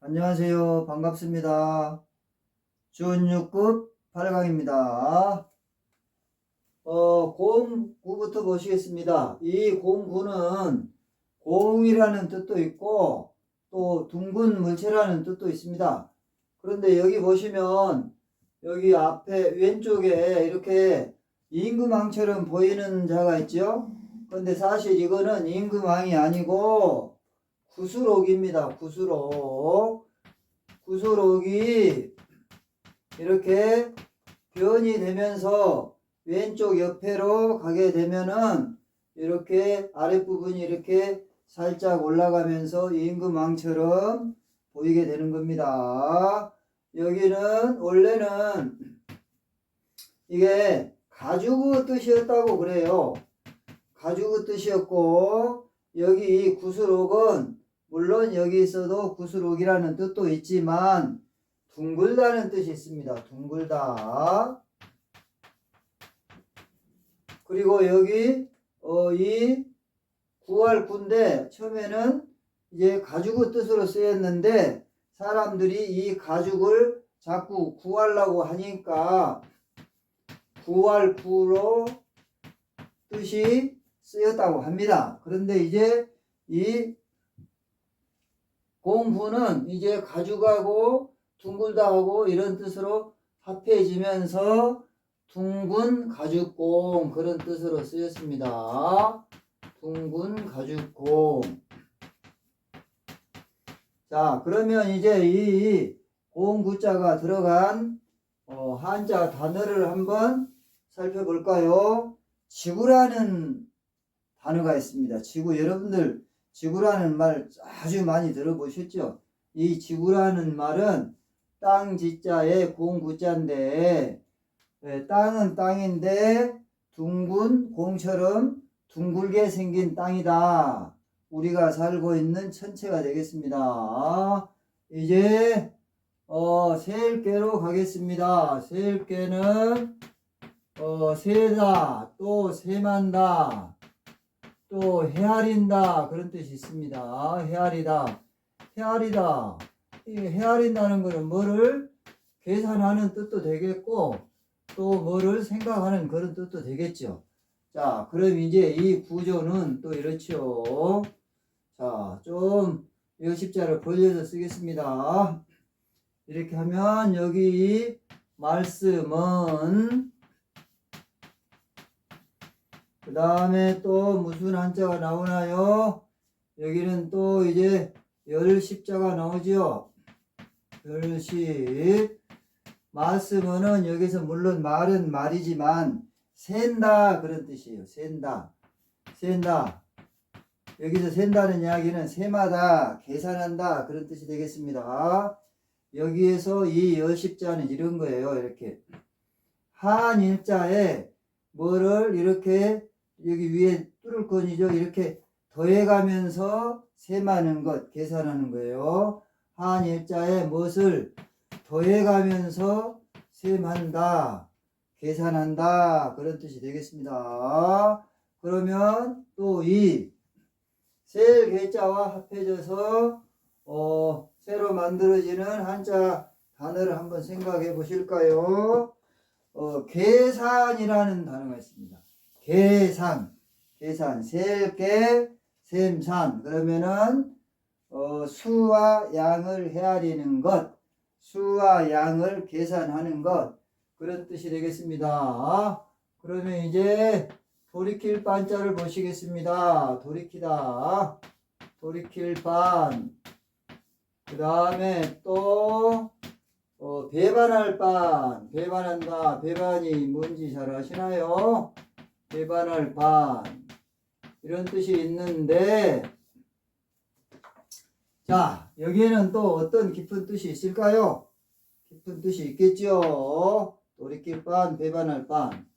안녕하세요. 반갑습니다. 준 6급 8강입니다. 어, 공 9부터 보시겠습니다. 이 공 9는 공이라는 뜻도 있고 또 둥근 물체라는 뜻도 있습니다. 그런데 여기 보시면 여기 앞에 왼쪽에 이렇게 임금왕처럼 보이는 자가 있죠? 근데 사실 이거는 임금왕이 아니고 구수록입니다. 구수록. 구수록이 이렇게 변이 되면서 왼쪽 옆에로 가게 되면은 이렇게 아랫부분이 이렇게 살짝 올라가면서 임금왕처럼 보이게 되는 겁니다. 여기는 원래는 이게 가죽의 뜻이었다고 그래요. 가죽의 뜻이었고 여기 이 구수록은 물론 여기 있어도 구수록이라는 뜻도 있지만 둥글다는 뜻이 있습니다. 둥글다. 그리고 여기 어, 이 구할 군데 처음에는 이제 가죽의 뜻으로 쓰였는데 사람들이 이 가죽을 자꾸 구하려고 하니까 구할 구로 뜻이 쓰였다고 합니다. 그런데 이제 이 공부는 이제 가죽하고 둥글다 하고 이런 뜻으로 합해지면서 둥근 가죽공 그런 뜻으로 쓰였습니다. 둥근 가죽공. 자, 그러면 이제 이 공구자가 들어간 어, 한자 단어를 한번 살펴볼까요? 지구라는 단어가 있습니다. 지구 여러분들 지구라는 말 아주 많이 들어보셨죠? 이 지구라는 말은 땅 지자에 공구자인데 예, 땅은 땅인데 둥근 공처럼 둥글게 생긴 땅이다. 우리가 살고 있는 천체가 되겠습니다. 이제 어, 세일계로 가겠습니다. 세일계는 어, 세다, 또 세만다, 또 헤아린다 그런 뜻이 있습니다. 헤아리다, 헤아리다. 이 헤아린다는 것은 뭐를 계산하는 뜻도 되겠고 또 뭐를 생각하는 그런 뜻도 되겠죠. 자, 그럼 이제 이 구조는 또 이렇죠. 자, 좀 이 십자를 벌려서 쓰겠습니다. 이렇게 하면 여기 이 말씀은 그 다음에 또 무슨 한자가 나오나요? 여기는 또 이제 열 십자가 나오지요. 열십. 말씀은 여기서 물론 말은 말이지만 센다 그런 뜻이에요. 센다. 센다. 여기서 센다는 이야기는 세마다 계산한다 그런 뜻이 되겠습니다. 여기에서 이 열십자는 이런 거예요. 이렇게 한 일자에 뭐를 이렇게 여기 위에 뚫을 건이죠. 이렇게 더해가면서 세마는 것 계산하는 거예요. 한 일자에 무엇을 더해가면서 셈한다, 계산한다 그런 뜻이 되겠습니다. 그러면 또 이 셀 개자와 합해져서 어, 새로 만들어지는 한자 단어를 한번 생각해 보실까요? 어, 계산이라는 단어가 있습니다. 계산, 계산, 셀계, 셈산. 그러면은 어, 수와 양을 헤아리는 것, 수와 양을 계산하는 것 그런 뜻이 되겠습니다. 그러면 이제 돌이킬 반자를 보시겠습니다. 돌이키다, 돌이킬 반. 그 다음에 또 어, 배반할 반, 배반한다, 배반이 뭔지 잘 아시나요? 배반할 반 이런 뜻이 있는데 자 여기에는 또 어떤 깊은 뜻이 있을까요? 깊은 뜻이 있겠죠. 돌이킬 반, 배반할 반.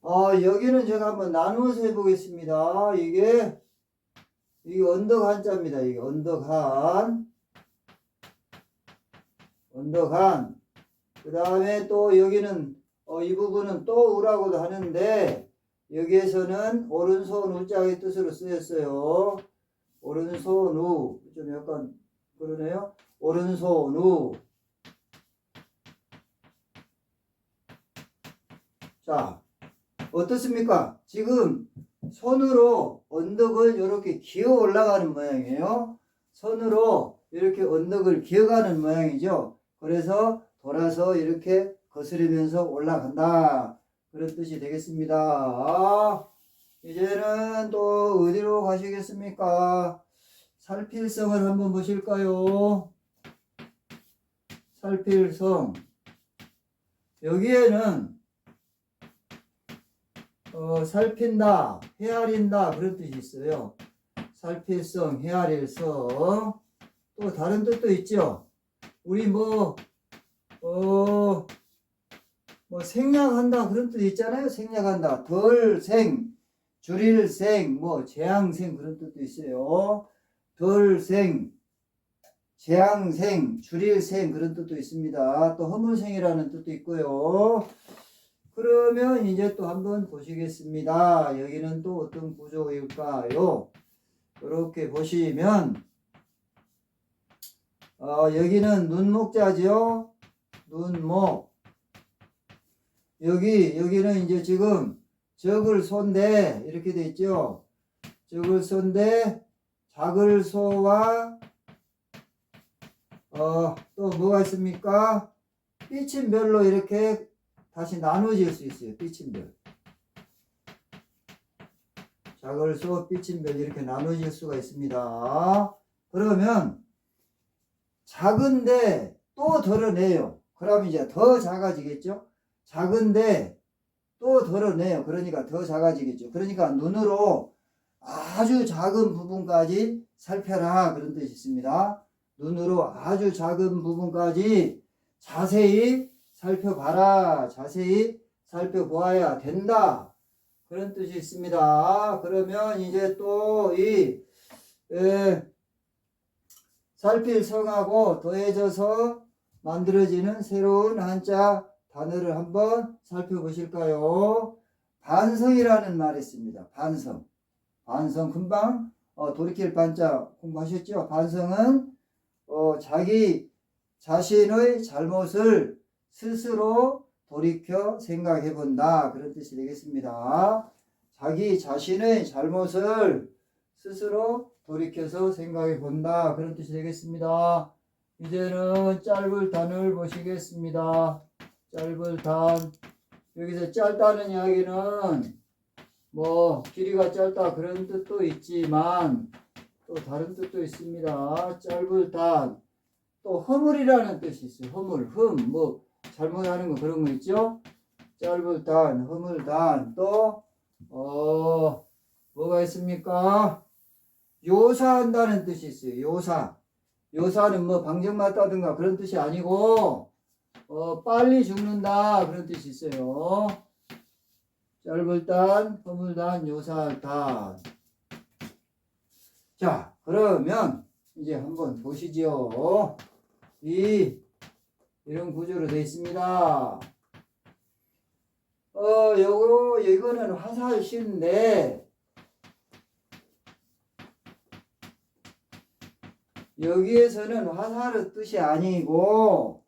어, 여기는 제가 한번 나누어서 해보겠습니다. 이게 이게 언덕 한자입니다. 이게 언덕 한, 언덕 한. 그 다음에 또 여기는 어, 이 부분은 또 우라고도 하는데 여기에서는 오른손 우자의 뜻으로 쓰였어요. 오른손 우. 좀 약간 그러네요. 오른손 우. 자, 어떻습니까? 지금 손으로 언덕을 이렇게 기어 올라가는 모양이에요. 손으로 이렇게 언덕을 기어가는 모양이죠. 그래서 돌아서 이렇게 거스르면서 올라간다. 그런 뜻이 되겠습니다. 아, 이제는 또 어디로 가시겠습니까? 살필성을 한번 보실까요? 살필성. 여기에는 어, 살핀다, 헤아린다 그런 뜻이 있어요. 살필성, 헤아릴성. 또 다른 뜻도 있죠. 우리 뭐, 어, 뭐 생략한다 그런 뜻 있잖아요. 생략한다. 덜 생, 줄일 생, 뭐 재앙생 그런 뜻도 있어요. 덜 생, 재앙생, 줄일 생 그런 뜻도 있습니다. 또 허물생이라는 뜻도 있고요. 그러면 이제 또 한번 보시겠습니다. 여기는 또 어떤 구조일까요? 이렇게 보시면 어, 여기는 눈목자죠. 눈목. 여기 여기는 이제 지금 적을 소인데 이렇게 돼 있죠. 적을 소인데 작을 소와 어, 또 뭐가 있습니까? 삐침별로 이렇게 다시 나눠질 수 있어요. 삐침별. 작을 소, 삐침별 이렇게 나눠질 수가 있습니다. 그러면 작은데 또 덜어내요. 그럼 이제 더 작아지겠죠? 작은데 또 덜어내요. 그러니까 더 작아지겠죠. 그러니까 눈으로 아주 작은 부분까지 살펴라. 그런 뜻이 있습니다. 눈으로 아주 작은 부분까지 자세히 살펴봐라. 자세히 살펴보아야 된다. 그런 뜻이 있습니다. 그러면 이제 또 이 살필 성하고 더해져서 만들어지는 새로운 한자 단어를 한번 살펴보실까요? 반성이라는 말이 있습니다. 반성. 반성 금방 어, 돌이킬 반자 공부하셨죠? 반성은 어, 자기 자신의 잘못을 스스로 돌이켜 생각해 본다. 그런 뜻이 되겠습니다. 자기 자신의 잘못을 스스로 돌이켜서 생각해 본다. 그런 뜻이 되겠습니다. 이제는 짧을 단을 보시겠습니다. 짧을 단. 여기서 짧다는 이야기는 뭐 길이가 짧다 그런 뜻도 있지만 또 다른 뜻도 있습니다. 짧을 단. 또 허물이라는 뜻이 있어요. 허물, 흠, 뭐 잘못하는 거 그런 거 있죠? 짧을 단, 허물 단, 또, 어, 뭐가 있습니까? 요사한다는 뜻이 있어요. 요사. 요사는 뭐 방정 맞다든가 그런 뜻이 아니고, 어, 빨리 죽는다 그런 뜻이 있어요. 짧을 단, 허물 단, 요사할 단. 자, 그러면 이제 한번 보시지요. 이 이런 구조로 되어 있습니다. 어, 요거 이거는 화살시인데 여기에서는 화살의 뜻이 아니고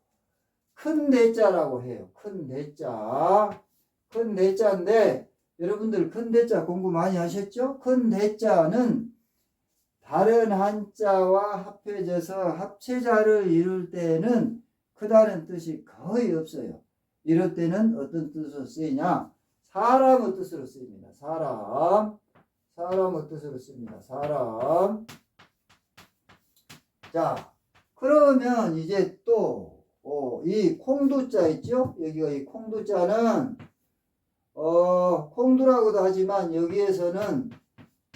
큰 대자라고 해요. 큰 대자. 큰 대자인데 여러분들 큰 대자 공부 많이 하셨죠? 큰 대자는 다른 한자와 합해져서 합체자를 이룰 때는 크다는 뜻이 거의 없어요. 이럴 때는 어떤 뜻으로 쓰이냐? 사람의 뜻으로 쓰입니다. 사람. 사람의 뜻으로 씁니다. 사람. 자, 그러면 이제 또, 어, 이 콩두자 있죠? 여기가 이 콩두자는, 어, 콩두라고도 하지만 여기에서는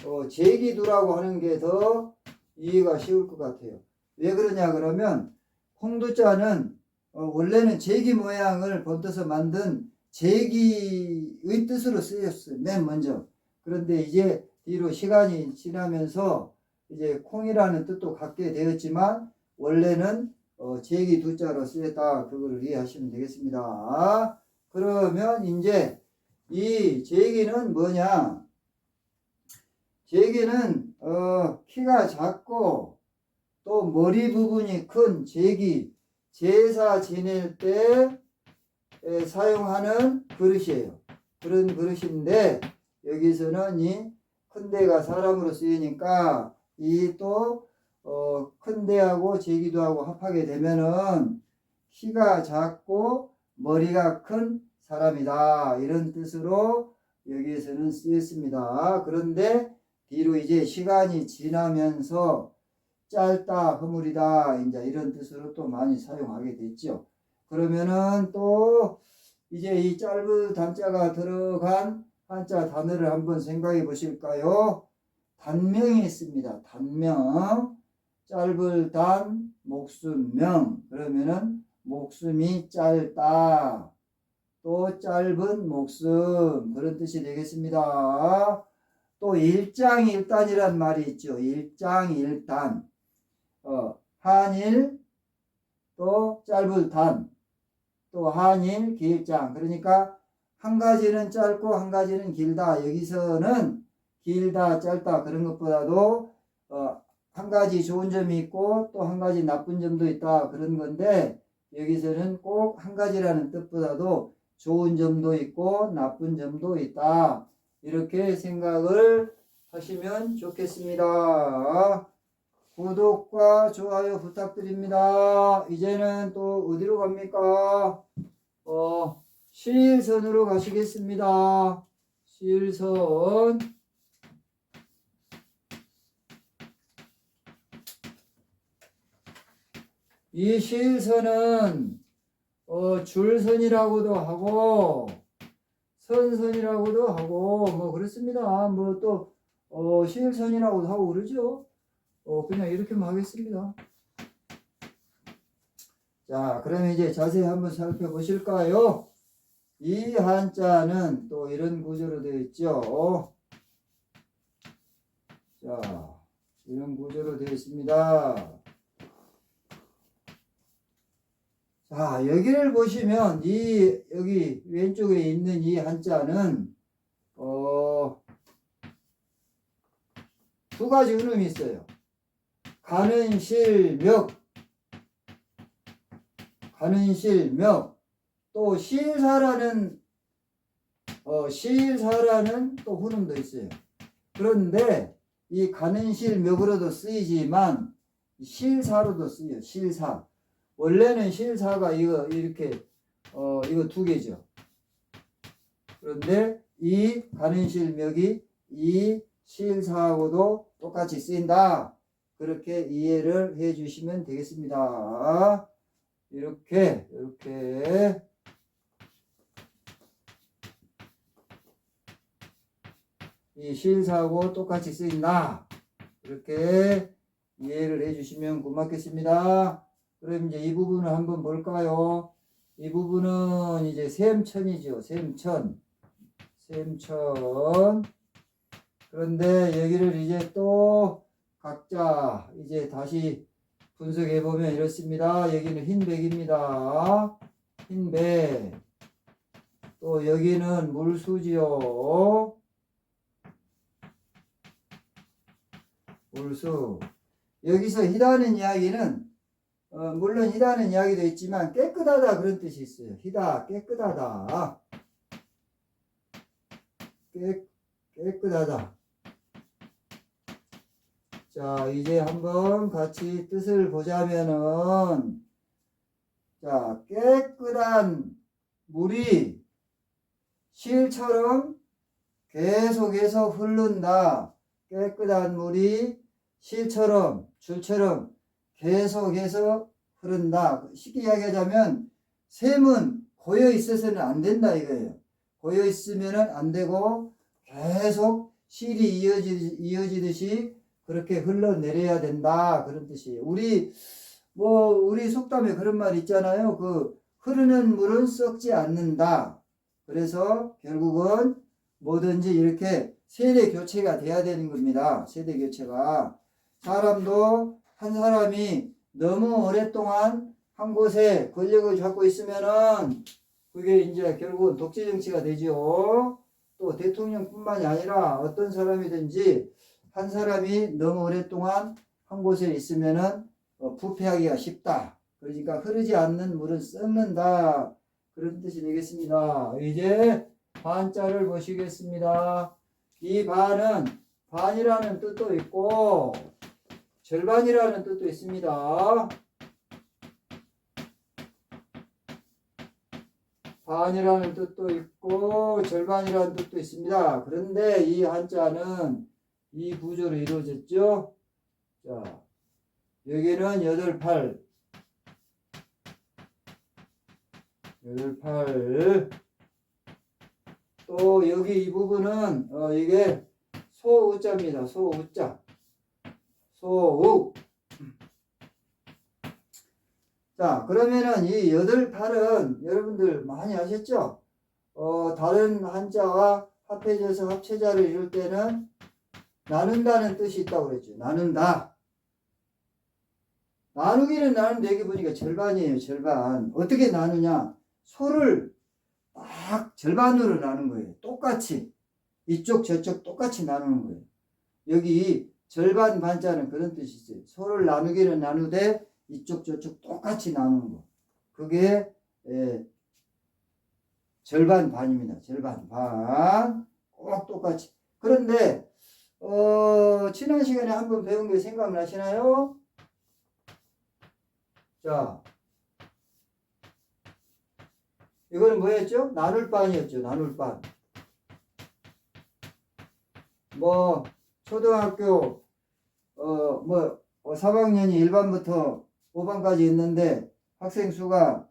어, 제기두라고 하는 게 더 이해가 쉬울 것 같아요. 왜 그러냐 그러면 홍두자는 어, 원래는 제기 모양을 본떠서 만든 제기의 뜻으로 쓰였어요. 맨 먼저. 그런데 이제 뒤로 시간이 지나면서 이제 콩이라는 뜻도 갖게 되었지만 원래는 어, 제기 두자로 쓰였다. 그거를 이해하시면 되겠습니다. 그러면 이제 이 제기는 뭐냐? 제기는 어, 어, 키가 작고 또 머리 부분이 큰 제기 제사 지낼 때 에, 사용하는 그릇이에요. 그런 그릇인데 여기서는 이 큰 데가 사람으로 쓰이니까 이 또 어, 큰 데하고 제기도 하고 합하게 되면은 키가 작고 머리가 큰 사람이다 이런 뜻으로 여기에서는 쓰였습니다. 그런데 뒤로 이제 시간이 지나면서 짧다, 허물이다, 이제 이런 뜻으로 또 많이 사용하게 됐죠. 그러면은 또 이제 이 짧은 단자가 들어간 한자 단어를 한번 생각해 보실까요? 단명이 있습니다. 단명. 짧을 단, 목숨 명. 그러면은 목숨이 짧다. 또 짧은 목숨. 그런 뜻이 되겠습니다. 또 일장일단이란 말이 있죠. 일장일단. 어, 한일 또 짧을 단. 또 한일 길장. 그러니까 한 가지는 짧고 한 가지는 길다. 여기서는 길다, 짧다 그런 것보다도 어, 한 가지 좋은 점이 있고 또 한 가지 나쁜 점도 있다 그런 건데 여기서는 꼭 한 가지라는 뜻보다도 좋은 점도 있고 나쁜 점도 있다. 이렇게 생각을 하시면 좋겠습니다. 구독과 좋아요 부탁드립니다. 이제는 또 어디로 갑니까? 어, 실선으로 가시겠습니다. 실선. 이 실선은 어, 줄선이라고도 하고 선선이라고도 하고 뭐 그렇습니다. 뭐또 어, 실선이라고도 하고 그러죠. 어, 그냥 이렇게만 하겠습니다. 자, 그러면 이제 자세히 한번 살펴보실까요? 이 한자는 또 이런 구조로 되어 있죠. 자, 이런 구조로 되어 있습니다. 자, 여기를 보시면 이 여기 왼쪽에 있는 이 한자는 어, 두 가지 은음이 있어요. 가는 실명, 가는 실명, 또 실사라는 어, 실사라는 또 훈음도 있어요. 그런데 이 가는 실명으로도 쓰이지만 실사로도 쓰여요. 실사. 원래는 실사가 이거 이렇게 어 이거 두 개죠. 그런데 이 가는 실명이 이 실사하고도 똑같이 쓰인다. 그렇게 이해를 해 주시면 되겠습니다. 이렇게 이렇게 이 실사하고 똑같이 쓰인다. 이렇게 이해를 해 주시면 고맙겠습니다. 그럼 이제 이 부분을 한번 볼까요? 이 부분은 이제 샘천이죠. 샘천. 샘천. 그런데 여기를 이제 또 각자 이제 다시 분석해 보면 이렇습니다. 여기는 흰백입니다. 흰백. 또 여기는 물수지요. 물수. 여기서 희다는 이야기는 어, 물론 희다는 이야기도 있지만 깨끗하다 그런 뜻이 있어요. 희다 깨끗하다. 깨, 깨끗하다. 자, 이제 한번 같이 뜻을 보자면은, 자, 깨끗한 물이 실처럼 계속해서 흐른다. 깨끗한 물이 실처럼, 줄처럼 계속해서 흐른다. 쉽게 이야기하자면, 샘은 고여 있어서는 안 된다 이거예요. 고여 있으면은 안 되고, 계속 실이 이어지, 이어지듯이 그렇게 흘러내려야 된다. 그런 뜻이에요. 우리, 뭐, 우리 속담에 그런 말 있잖아요. 그, 흐르는 물은 썩지 않는다. 그래서 결국은 뭐든지 이렇게 세대 교체가 돼야 되는 겁니다. 세대 교체가. 사람도 한 사람이 너무 오랫동안 한 곳에 권력을 잡고 있으면은 그게 이제 결국은 독재 정치가 되죠. 또 대통령뿐만이 아니라 어떤 사람이든지 한 사람이 너무 오랫동안 한 곳에 있으면은 어, 부패하기가 쉽다. 그러니까 흐르지 않는 물은 썩는다. 그런 뜻이 되겠습니다. 이제 반자를 보시겠습니다. 이 반은 반이라는 뜻도 있고 절반이라는 뜻도 있습니다. 반이라는 뜻도 있고 절반이라는 뜻도 있습니다. 그런데 이 한자는 이 구조로 이루어졌죠. 자, 여기는 여덟 팔, 여덟 팔. 또 여기 이 부분은 어, 이게 소우자입니다. 소우자. 소우. 자, 그러면은 이 여덟 팔은 여러분들 많이 아셨죠? 어, 다른 한자와 합해져서 합체자를 이룰 때는 나눈다는 뜻이 있다고 그랬죠. 나눈다. 나누기는 나누는데 여기 보니까 절반이에요. 절반. 어떻게 나누냐? 소를 딱 절반으로 나눈 거예요. 똑같이. 이쪽 저쪽 똑같이 나누는 거예요. 여기 이 절반 반자는 그런 뜻이 있어요. 소를 나누기는 나누되 이쪽 저쪽 똑같이 나누는 거. 그게 예, 절반 반입니다. 절반 반. 꼭 똑같이. 그런데 어, 지난 시간에 한 번 배운 게 생각나시나요? 자, 이거는 뭐였죠? 나눌 반이었죠. 나눌 반. 뭐 초등학교 어뭐 4학년이 1반부터 5반까지 있는데 학생 수가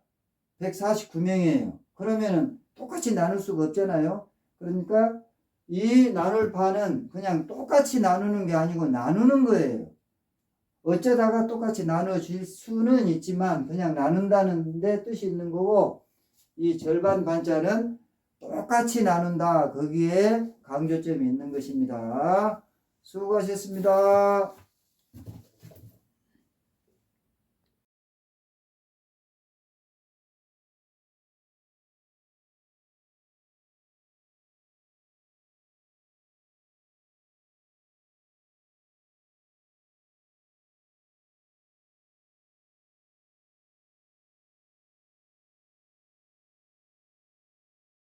149명이에요. 그러면은 똑같이 나눌 수가 없잖아요. 그러니까 이 나눌 반은 그냥 똑같이 나누는 게 아니고 나누는 거예요. 어쩌다가 똑같이 나눠질 수는 있지만 그냥 나눈다는 데 뜻이 있는 거고 이 절반 반자는 똑같이 나눈다. 거기에 강조점이 있는 것입니다. 수고하셨습니다.